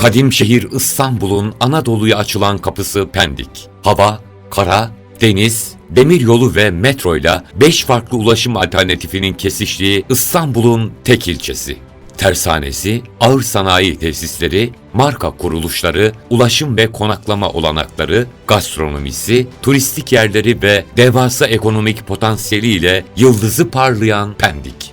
Kadim şehir İstanbul'un Anadolu'ya açılan kapısı Pendik. Hava, kara, deniz, demir yolu ve metroyla 5 farklı ulaşım alternatifinin kesiştiği İstanbul'un tek ilçesi. Tersanesi, ağır sanayi tesisleri, marka kuruluşları, ulaşım ve konaklama olanakları, gastronomisi, turistik yerleri ve devasa ekonomik potansiyeliyle yıldızı parlayan Pendik.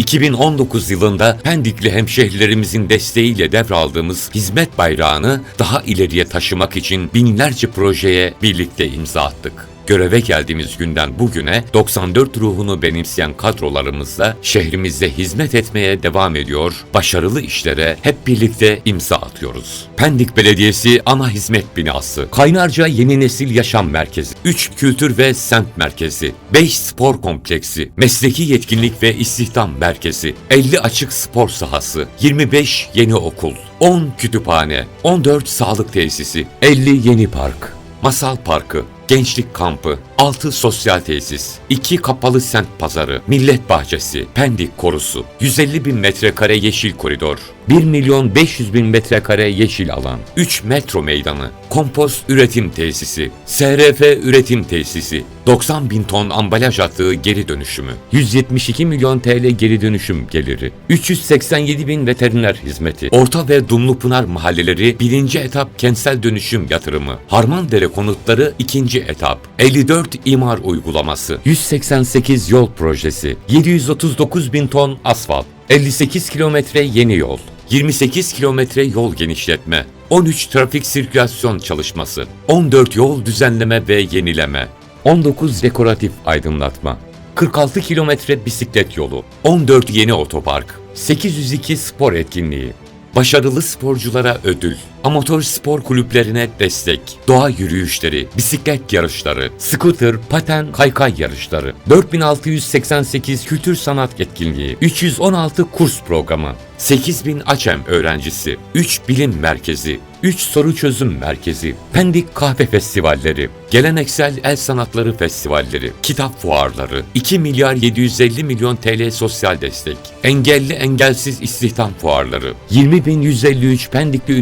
2019 yılında Pendikli hemşehrilerimizin desteğiyle devraldığımız hizmet bayrağını daha ileriye taşımak için binlerce projeye birlikte imza attık. Göreve geldiğimiz günden bugüne 94 ruhunu benimseyen kadrolarımızla şehrimizde hizmet etmeye devam ediyor, başarılı işlere hep birlikte imza atıyoruz. Pendik Belediyesi Ana Hizmet Binası, Kaynarca Yeni Nesil Yaşam Merkezi, 3 Kültür ve Semt Merkezi, 5 Spor Kompleksi, Mesleki Yetkinlik ve İstihdam Merkezi, 50 açık spor sahası, 25 yeni okul, 10 kütüphane, 14 sağlık tesisi, 50 yeni park, Masal Parkı, Gençlik Kampı, 6 sosyal tesis, 2 kapalı semt pazarı, millet bahçesi, Pendik korusu, 150 bin metrekare yeşil koridor, 1 milyon 500 bin metrekare yeşil alan, 3 metro meydanı, kompost üretim tesisi, SRF üretim tesisi, 90 bin ton ambalaj atığı geri dönüşümü, 172 milyon TL geri dönüşüm geliri, 387 bin veteriner hizmeti, Orta ve Dumlupınar mahalleleri birinci etap kentsel dönüşüm yatırımı, Harmandere konutları ikinci etap, 54 imar uygulaması, 188 yol projesi, 739 bin ton asfalt, 58 kilometre yeni yol, 28 kilometre yol genişletme, 13 trafik sirkülasyon çalışması, 14 yol düzenleme ve yenileme, 19 dekoratif aydınlatma, 46 kilometre bisiklet yolu, 14 yeni otopark, 802 spor etkinliği, başarılı sporculara ödül, amatör spor kulüplerine destek, doğa yürüyüşleri, bisiklet yarışları, scooter, paten, kaykay yarışları, 4688 kültür sanat etkinliği, 316 kurs programı, 8000 açem öğrencisi, 3 bilim merkezi, 3 soru çözüm merkezi, Pendik kahve festivalleri, geleneksel el sanatları festivalleri, kitap fuarları, 2 milyar 750 milyon TL sosyal destek, engelli engelsiz istihdam fuarları, 20.153 Pendikli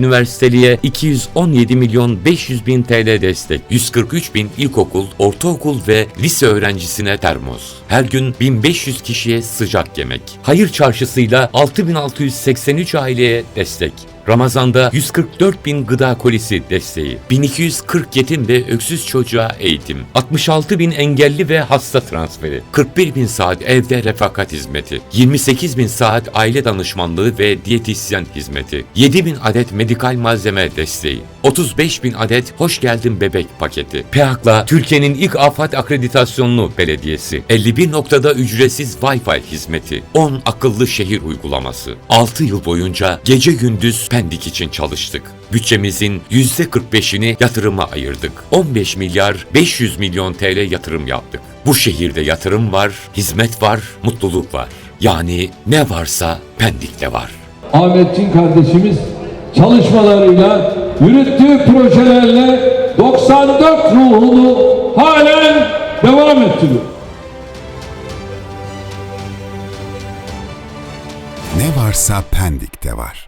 Üniversiteli'ye 217 milyon 500 bin TL destek, 143 bin ilkokul, ortaokul ve lise öğrencisine termos, her gün 1500 kişiye sıcak yemek, hayır çarşısıyla 6683 aileye destek, Ramazan'da 144 bin gıda kolisi desteği, 1240 yetim ve öksüz çocuğa eğitim, 66 bin engelli ve hasta transferi, 41 bin saat evde refakat hizmeti, 28 bin saat aile danışmanlığı ve diyetisyen hizmeti, 7 bin adet medikal malzeme desteği, 35 bin adet hoş geldin bebek paketi. PEAK'la Türkiye'nin ilk afet akreditasyonlu belediyesi, 51 noktada ücretsiz Wi-Fi hizmeti, 10 akıllı şehir uygulaması, 6 yıl boyunca gece gündüz Pendik için çalıştık. Bütçemizin %45'ini yatırıma ayırdık. 15 milyar 500 milyon TL yatırım yaptık. Bu şehirde yatırım var, hizmet var, mutluluk var. Yani ne varsa Pendik'te var. Ahmetçin kardeşimiz çalışmalarıyla yürüttüğü projelerle 94 ruhunu halen devam ettiriyor. Ne varsa Pendik'te var.